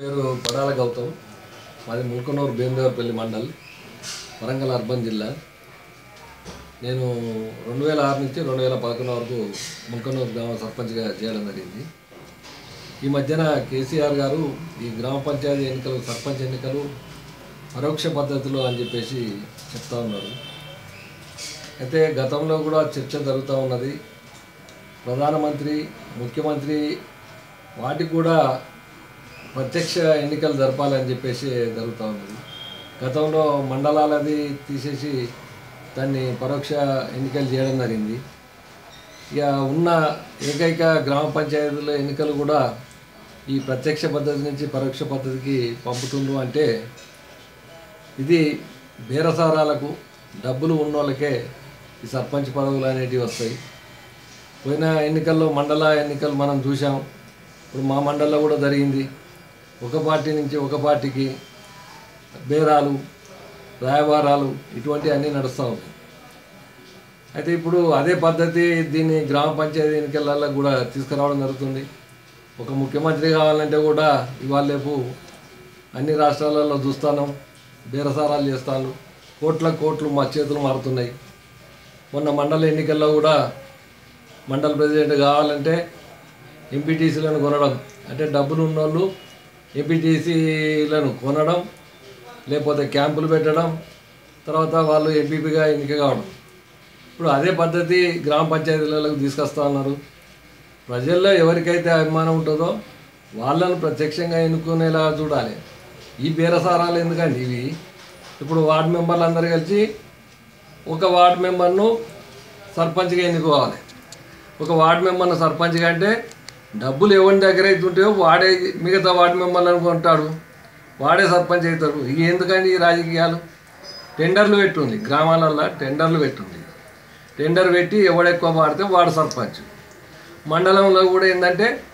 పేరు పడాల గౌతమ్. మాది ముల్కనూరు భీమదేవరపల్లి మండల్ వరంగల్ అర్బన్ జిల్లా. నేను రెండు వేల ఆరు నుంచి రెండు వేల పదకొండు వరకు ముల్కనూరు గ్రామ సర్పంచ్గా చేయడం జరిగింది. ఈ మధ్యన కేసీఆర్ గారు ఈ గ్రామ పంచాయతీ ఎన్నికలు సర్పంచ్ ఎన్నికలు పరోక్ష పద్ధతిలో అని చెప్పేసి చెప్తా ఉన్నారు. అయితే గతంలో కూడా చర్చ జరుగుతూ ఉన్నది. ప్రధానమంత్రి ముఖ్యమంత్రి వాటికి కూడా ప్రత్యక్ష ఎన్నికలు జరపాలని చెప్పేసి జరుగుతూ ఉంది. గతంలో మండలాలది తీసేసి దాన్ని పరోక్ష ఎన్నికలు చేయడం జరిగింది. ఇక ఉన్న ఏకైక గ్రామ పంచాయతీల ఎన్నికలు కూడా ఈ ప్రత్యక్ష పద్ధతి నుంచి పరోక్ష పద్ధతికి పంపుతుండ్రు అంటే ఇది బేరసారాలకు డబ్బులు ఉన్నోళ్ళకే ఈ సర్పంచ్ పదవులు అనేటివి వస్తాయి. పోయిన ఎన్నికల్లో మండల ఎన్నికలు మనం చూసాం ఇప్పుడు మా మండలంలో కూడా జరిగింది. ఒక పార్టీ నుంచి ఒక పార్టీకి బేరాలు రాయబారాలు ఇటువంటివి అన్నీ నడుస్తూ ఉన్నాయి. అయితే ఇప్పుడు అదే పద్ధతి దీన్ని గ్రామ పంచాయతీ ఎన్నికలలో కూడా తీసుకురావడం జరుగుతుంది. ఒక ముఖ్యమంత్రి కావాలంటే కూడా ఇవాళ రేపు అన్ని రాష్ట్రాలలో చూస్తాను బేరసారాలు చేస్తాను కోట్ల కోట్లు మా చేతులు మారుతున్నాయి. మొన్న మండల ఎన్నికల్లో కూడా మండల ప్రెసిడెంట్ కావాలంటే ఎంపీటీసీలను కొనడం. అంటే డబ్బులు ఉన్నోళ్ళు ఎంపీటీసీలను కొనడం లేకపోతే క్యాంపులు పెట్టడం తర్వాత వాళ్ళు ఎంపీపీగా ఎన్నిక కావడం ఇప్పుడు అదే పద్ధతి గ్రామ పంచాయతీలకు తీసుకొస్తా ఉన్నారు. ప్రజల్లో ఎవరికైతే అభిమానం ఉంటుందో వాళ్ళను ప్రత్యక్షంగా ఎన్నుకునేలా చూడాలి. ఈ బేరసారాలు ఎందుకండి ఇవి? ఇప్పుడు వార్డు మెంబర్లు అందరూ కలిసి ఒక వార్డు మెంబర్ను సర్పంచ్గా ఎన్నుకోవాలి. ఒక వార్డు మెంబర్ను సర్పంచ్గా అంటే డబ్బులు ఎవరి దగ్గర అయితే వాడే మిగతా వార్డు మిమ్మల్ని అనుకుంటాడు. వాడే సర్పంచ్ అవుతాడు. ఇవి ఎందుకండి ఈ రాజకీయాలు? టెండర్లు పెట్టుంది. గ్రామాలల్లో టెండర్లు పెట్టుంది. టెండర్ పెట్టి ఎవడెక్కువ వాడితే వాడు సర్పంచ్. మండలంలో కూడా ఏంటంటే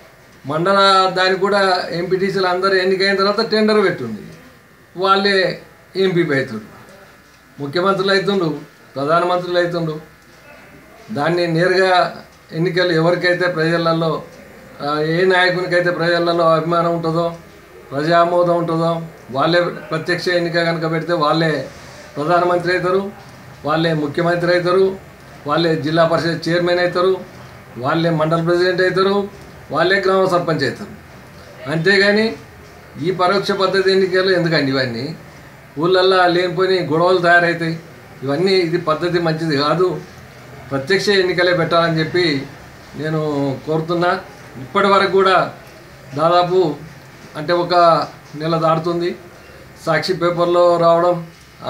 మండల దానికి కూడా ఎంపీటీసీలు అందరూ ఎన్నికైన తర్వాత టెండర్ పెట్టుంది. వాళ్ళే ఎంపీ అవుతుండ్రు. ముఖ్యమంత్రులు అవుతుండు ప్రధానమంత్రులు అవుతుండు దాన్ని నేరుగా ఎన్నికలు ఎవరికైతే ప్రజలలో ఏ నాయకునికైతే ప్రజలలో అభిమానం ఉంటుందో ప్రజామోదం ఉంటుందో వాళ్ళే ప్రత్యక్ష ఎన్నిక కనుక పెడితే వాళ్ళే ప్రధానమంత్రి అవుతారు వాళ్ళే ముఖ్యమంత్రి అవుతారు వాళ్ళే జిల్లా పరిషత్ చైర్మన్ అవుతారు వాళ్ళే మండల ప్రెసిడెంట్ అవుతారు వాళ్ళే గ్రామ సర్పంచ్ అవుతారు. అంతేగాని ఈ పరోక్ష పద్ధతి ఎన్నికలు ఎందుకండి ఇవన్నీ? ఊళ్ళల్లో లేనిపోయి గొడవలు తయారవుతాయి ఇవన్నీ ఇది పద్ధతి మంచిది కాదు. ప్రత్యక్ష ఎన్నికలే పెట్టాలని చెప్పి నేను కోరుతున్నా. ఇప్పటి వరకు కూడా దాదాపు అంటే ఒక నెల దాటుతుంది. సాక్షి పేపర్లో రావడం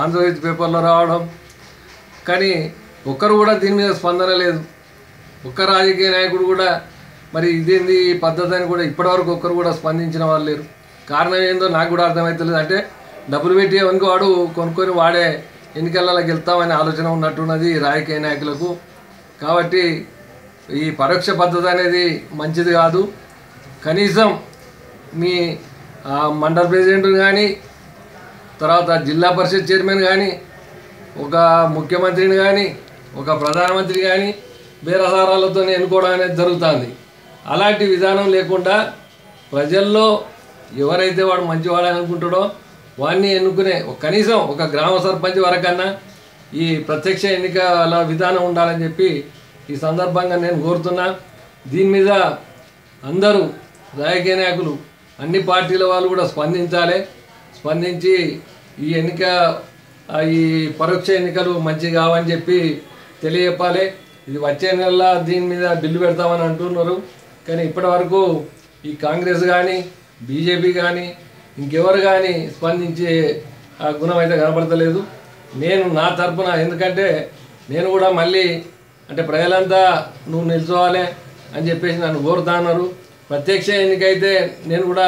ఆంధ్రజ్యోతి పేపర్లో రావడం. కానీ ఒక్కరు కూడా దీని మీద స్పందన లేదు. ఒక్క రాజకీయ నాయకుడు కూడా మరి ఇదేంది ఈ పద్ధతి అని కూడా ఇప్పటివరకు ఒక్కరు కూడా స్పందించిన వాళ్ళు లేరు. కారణం ఏందో నాకు కూడా అర్థమవుతలేదు అంటే డబ్బులు పెట్టి ఎవరికి వాడు కొనుక్కొని వాడే ఎన్నికలలో గెలుస్తామనే ఆలోచన ఉన్నట్టున్నది రాజకీయ నాయకులకు. కాబట్టి ఈ పరోక్ష పద్ధతి అనేది మంచిది కాదు. కనీసం మీ మండల ప్రెసిడెంట్ కానీ తర్వాత జిల్లా పరిషత్ చైర్మన్ కానీ ఒక ముఖ్యమంత్రిని కానీ ఒక ప్రధానమంత్రి కానీ బేరసారాలతో ఎన్నుకోవడం అనేది జరుగుతుంది. అలాంటి విధానం లేకుండా ప్రజల్లో ఎవరైతే వాడు మంచివాడు అనుకుంటాడో వాడిని ఎన్నుకునే కనీసం ఒక గ్రామ సర్పంచ్ వరకన్నా ఈ ప్రత్యక్ష ఎన్నికల విధానం ఉండాలని చెప్పి ఈ సందర్భంగా నేను కోరుతున్నా దీని మీద అందరూ రాజకీయ నాయకులు అన్ని పార్టీల వాళ్ళు కూడా స్పందించాలి. స్పందించి ఈ ఎన్నిక ఈ పరోక్ష ఎన్నికలు మంచి కావని చెప్పి తెలియజెప్పాలి. ఇది వచ్చే నెల దీని మీద బిల్లు పెడతామని అంటున్నారు. కానీ ఇప్పటి వరకు ఈ కాంగ్రెస్ కానీ బీజేపీ కానీ ఇంకెవరు కానీ స్పందించే ఆ గుణం అయితే కనబడతలేదు నేను నా తరపున ఎందుకంటే నేను కూడా మళ్ళీ అంటే ప్రజలంతా నువ్వు నిల్చోవాలి అని చెప్పేసి నన్ను కోరుతా అన్నారు. ప్రత్యక్ష ఎన్నికైతే నేను కూడా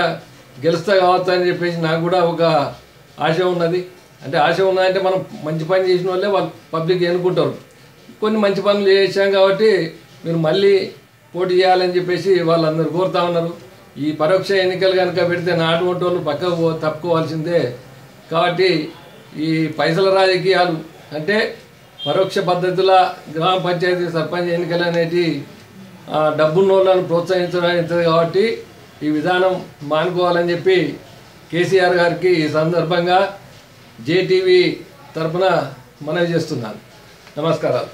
గెలుస్తా కావచ్చు అని చెప్పేసి నాకు కూడా ఒక ఆశ ఉన్నది. అంటే ఆశ ఉన్నదంటే మనం మంచి పని చేసిన వాళ్ళే వాళ్ళు పబ్లిక్ ఎన్నుకుంటారు. కొన్ని మంచి పనులు చేశాం కాబట్టి మీరు మళ్ళీ పోటీ చేయాలని చెప్పేసి వాళ్ళందరూ కోరుతా ఉన్నారు. ఈ పరోక్ష ఎన్నికలు కనుక పెడితే నాటువంటి వాళ్ళు పక్కకు తప్పుకోవాల్సిందే. కాబట్టి ఈ పైసల రాజకీయాలు అంటే పరోక్ష పద్ధతుల గ్రామ పంచాయతీ సర్పంచ్ ఎన్నికలు అనేటి డబ్బున్నోళ్ళను ప్రోత్సహించడం కాబట్టి ఈ విధానం మానుకోవాలని చెప్పి కేసీఆర్ గారికి ఈ సందర్భంగా జేటీవీ తరఫున మనవి చేస్తున్నాను. నమస్కారాలు.